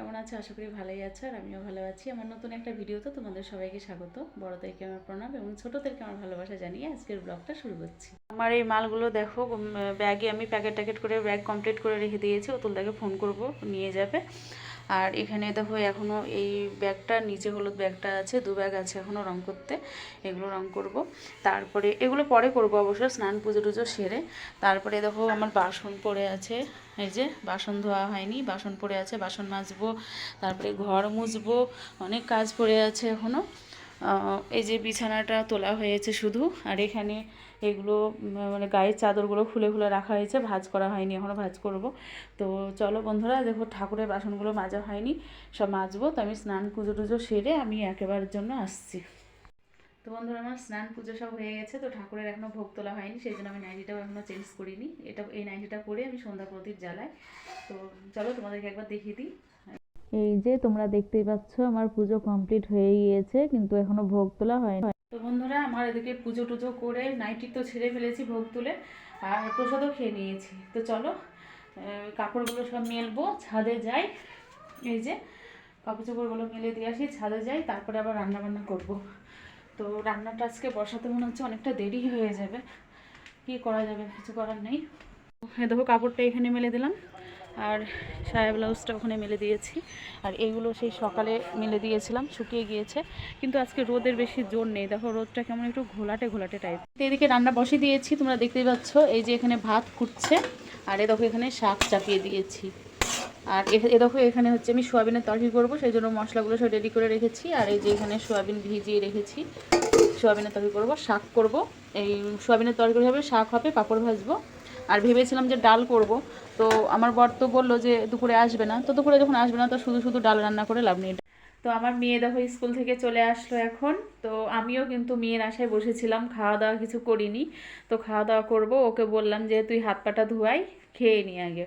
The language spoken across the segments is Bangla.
আছো? আশা করি ভালোই আছো আর আমিও ভালো আছি। আমার নতুন একটা ভিডিওতে তোমাদের সবাইকে স্বাগত। বড়দেরকে আমার প্রণাম এবং ছোটদেরকে আমার ভালোবাসা জানিয়ে আজকের ব্লগটা শুরু করছি। আমার এই মালগুলো দেখো ব্যাগে আমি প্যাকেট ট্যাকেট করে ব্যাগ কমপ্লিট করে রেখে দিয়েছি। অতুলদাকে ফোন করব, নিয়ে যাবে। আর এখানে দেখো এখনও এই ব্যাগটা, নিচে হলুদ ব্যাগটা আছে, দু ব্যাগ আছে এখনও রং করতে, এগুলো রং করব। তারপরে এগুলো পরে করব অবশ্য, স্নান, পুজো টুজো সেরে। তারপরে দেখো আমার বাসন পড়ে আছে, এই যে বাসন ধোয়া হয়নি, বাসন পড়ে আছে, বাসন মাজবো, তারপরে ঘর মুছবো অনেক কাজ পড়ে আছে এখনও এই যে বিছানাটা তোলা হয়েছে শুধু, আর এখানে এগুলো মানে গায়ের চাদরগুলো খুলে খুলে রাখা হয়েছে, ভাজ করা হয়নি এখনও ভাজ করব। তো চলো বন্ধুরা, দেখো ঠাকুরের বাসনগুলো মাজা হয়নি, সব মাজবো। তো আমি স্নান পুজো টুজো সেরে আমি একেবারের জন্য আসছি। তো বন্ধুরা, আমার স্নান পুজো সব হয়ে গেছে, তো ঠাকুরের এখনও ভোগ তোলা হয়নি, সেই জন্য আমি নাইটিটাও এখনও চেঞ্জ করিনি। এটা, এই নাইটিটা পরে আমি সন্ধ্যা প্রদীপ জ্বালাই। তো চলো তোমাদেরকে একবার দেখিয়ে দিই। এই যে তোমরা দেখতেই পাচ্ছ, আমার পুজো কমপ্লিট হয়ে গিয়েছে, কিন্তু এখনও ভোগ তোলা হয়নি। তো বন্ধুরা, আমার এদিকে পুজো টুজো করে নাইটি তো ছেড়ে ফেলেছি ভোগ তুলে, আর প্রসাদও খেয়ে নিয়েছি। তো চলো কাপড়গুলো সব মেলবো, ছাদে যাই। এই যে কাপড় চোপড়গুলো মেলে দিয়ে আসি, ছাদে যাই, তারপরে আবার রান্না বান্না করব। তো রান্নাটা আজকে বসাতে মনে হচ্ছে অনেকটা দেরি হয়ে যাবে। কি করা যাবে, কিছু করার নেই। দেখো, কাপড়টা এখানে মেলে দিলাম। আর সায়া ব্লাউজটা ওখানে মেলে দিয়েছি। আর এইগুলো সেই সকালে মেলে দিয়েছিলাম, শুকিয়ে গিয়েছে। কিন্তু আজকে রোদের বেশি জোর নেই। দেখো, রোদটা কেমন একটু ঘোলাটে ঘোলাটে টাইপ এদিকে রান্না বসিয়ে দিয়েছি, তোমরা দেখতেই পাচ্ছ, এই যে এখানে ভাত ফুটছে, আর এ দেখো এখানে শাক চাপিয়ে দিয়েছি। আর এ দেখো এখানে হচ্ছে আমি সোয়াবিনের তরকারি করব, সেই জন্য মশলাগুলো সব রেডি করে রেখেছি। আর এই যে এখানে সোয়াবিন ভিজিয়ে রেখেছি, সোয়াবিনের তরকারি করব, শাক করব। এই সোয়াবিনের তরকারি হবে, শাক হবে, পাঁপড় ভাজবো। আর ভেবেছিলাম যে ডাল করব তো আমার বর তো বলল যে দুপুরে আসবে না। তো দুপুরে যখন আসবে না, তো শুধু শুধু ডাল রান্না করে লাভ নেই। তো আমার মেয়ে দেখো স্কুল থেকে চলে আসলো এখন। তো আমিও কিন্তু মেয়ের আশায় বসেছিলাম, খাওয়া দাওয়া কিছু করিনি। তো খাওয়া দাওয়া করব, ওকে বললাম যে তুই হাত পাটা ধোয়াই, খেয়ে নি আগে।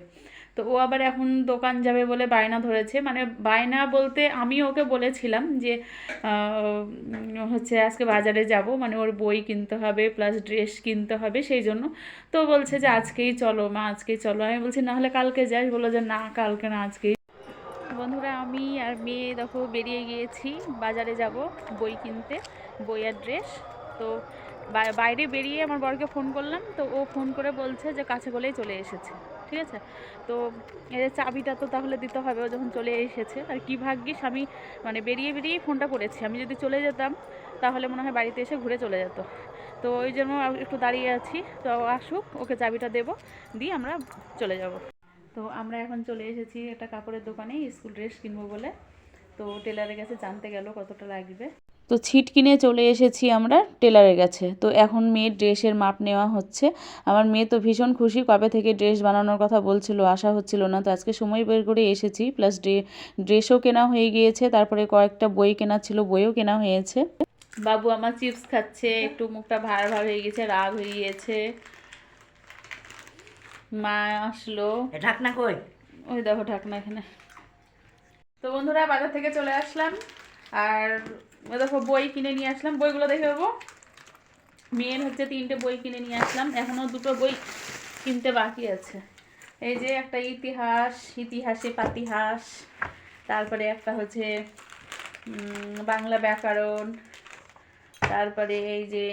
তো ও আবার এখন দোকান যাবে বলে বায়না ধরেছে। মানে বায়না বলতে আমি ওকে বলেছিলাম যে হচ্ছে আজকে বাজারে যাব মানে ওর বই কিনতে হবে প্লাস ড্রেস কিনতে হবে, সেই জন্য। তো বলছে যে আজকেই চলো, মা, আজকেই চলো। আমি বলছি না হলে কালকে যাই বলল যে, না, কালকে না, আজকেই বন্ধুরা, আমি আর মেয়ে দেখো বেরিয়ে গিয়েছি, বাজারে যাব বই কিনতে, বই আর ড্রেস তো বাইরে বেরিয়ে আমার বরকে ফোন করলাম, তো ও ফোন করে বলছে যে, কাছে বলেই চলে এসেছে। ঠিক আছে? তো এদের চাবিটা তো তাহলে দিতে হবে, ও যখন চলে এসেছে। আর কি ভাগ্যিস আমি মানে বেরিয়ে বেরিয়েই ফোনটা করেছি আমি যদি চলে যেতাম, তাহলে মনে হয় বাড়িতে এসে ঘুরে চলে যেত। তো ওই জন্য একটু দাঁড়িয়ে আছি। তো আসুক, ওকে চাবিটা দেব, দিয়ে আমরা চলে যাব। তো আমরা এখন চলে এসেছি একটা কাপড়ের দোকানে স্কুল ড্রেস কিনবো বলে। তো টেলারের কাছে জানতে গেল কতটা লাগবে। তো ছিট কিনে চলে এসেছি আমরা টেলারের কাছে। তো এখন মেয়ের ড্রেসের মাপ নেওয়া হচ্ছে। আমার মেয়ে তো ভীষণ খুশি কবে থেকে ড্রেস বানানোর কথা বলছিল আশা হচ্ছিল না। তো আজকে সময় বের করে এসেছি প্লাস ড্রে ড্রেসও কেনা হয়ে গিয়েছে তারপরে কয়েকটা বই কেনা ছিল বইও কেনা হয়েছে। বাবু আমার চিপস খাচ্ছে একটু মুখটা ভার ভার হয়ে গেছে রাগ হয়ে গিয়েছে। মা আসলো। ঢাকনা কই? ওই দেখো ঢাকনা এখানে। তো বন্ধুরা, বাজার থেকে চলে আসলাম। আর দেখো, বই কিনে নিয়ে আসলাম। বইগুলো দেখে দেবো মেয়ের হচ্ছে তিনটে বই কিনে নিয়ে আসলাম। এখনও দুটো বই কিনতে বাকি আছে। এই যে একটা ইতিহাস, ইতিহাসে পাতিহাস, তারপরে একটা হচ্ছে বাংলা ব্যাকরণ, তারপরে এই যে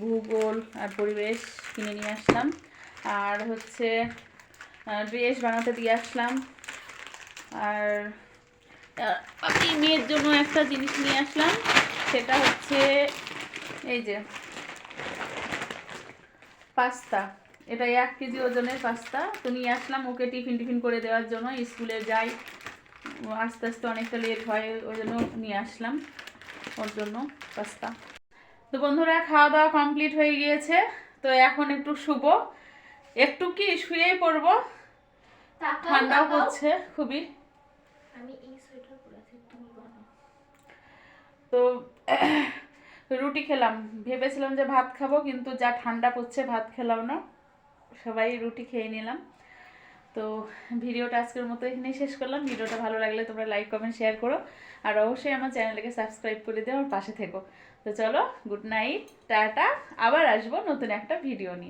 ভূগোল আর পরিবেশ কিনে নিয়ে আসলাম। আর হচ্ছে ড্রেস বানাতে দিয়ে আসলাম। আর আমি মেয়ের জন্য একটা জিনিস নিয়ে আসলাম সেটা হচ্ছে এই যে পাস্তা। এটা এক কেজি ওজনের পাস্তা। তো নিয়ে আসলাম ওকে টিফিন টিফিন করে দেওয়ার জন্য। স্কুলে যাই আস্তে আস্তে অনেকটা লেট হয় ওই জন্য নিয়ে আসলাম ওর জন্য পাস্তা। তো বন্ধুরা খাওয়া দাওয়া কমপ্লিট হয়ে গিয়েছে। তো এখন একটু শুবো। একটু কি শুয়েই পড়ব? ঠান্ডাও পড়ছে খুবই। তো, রুটি খেলাম। ভেবেছিলাম যে ভাত খাব, কিন্তু যা ঠান্ডা পড়ছে, ভাত খেলাম না। সবাই রুটি খেয়ে নিলাম। তো, ভিডিওটা আজকের মতো এখানেই শেষ করলাম। ভিডিওটা ভালো লাগলে তোমরা লাইক কমেন্ট শেয়ার করো। আর অবশ্যই আমার চ্যানেলটাকে সাবস্ক্রাইব করে দিও, আমার পাশে থেকো। তো চলো গুড নাইট টাটা। আবার আসব নতুন একটা ভিডিও নিয়ে।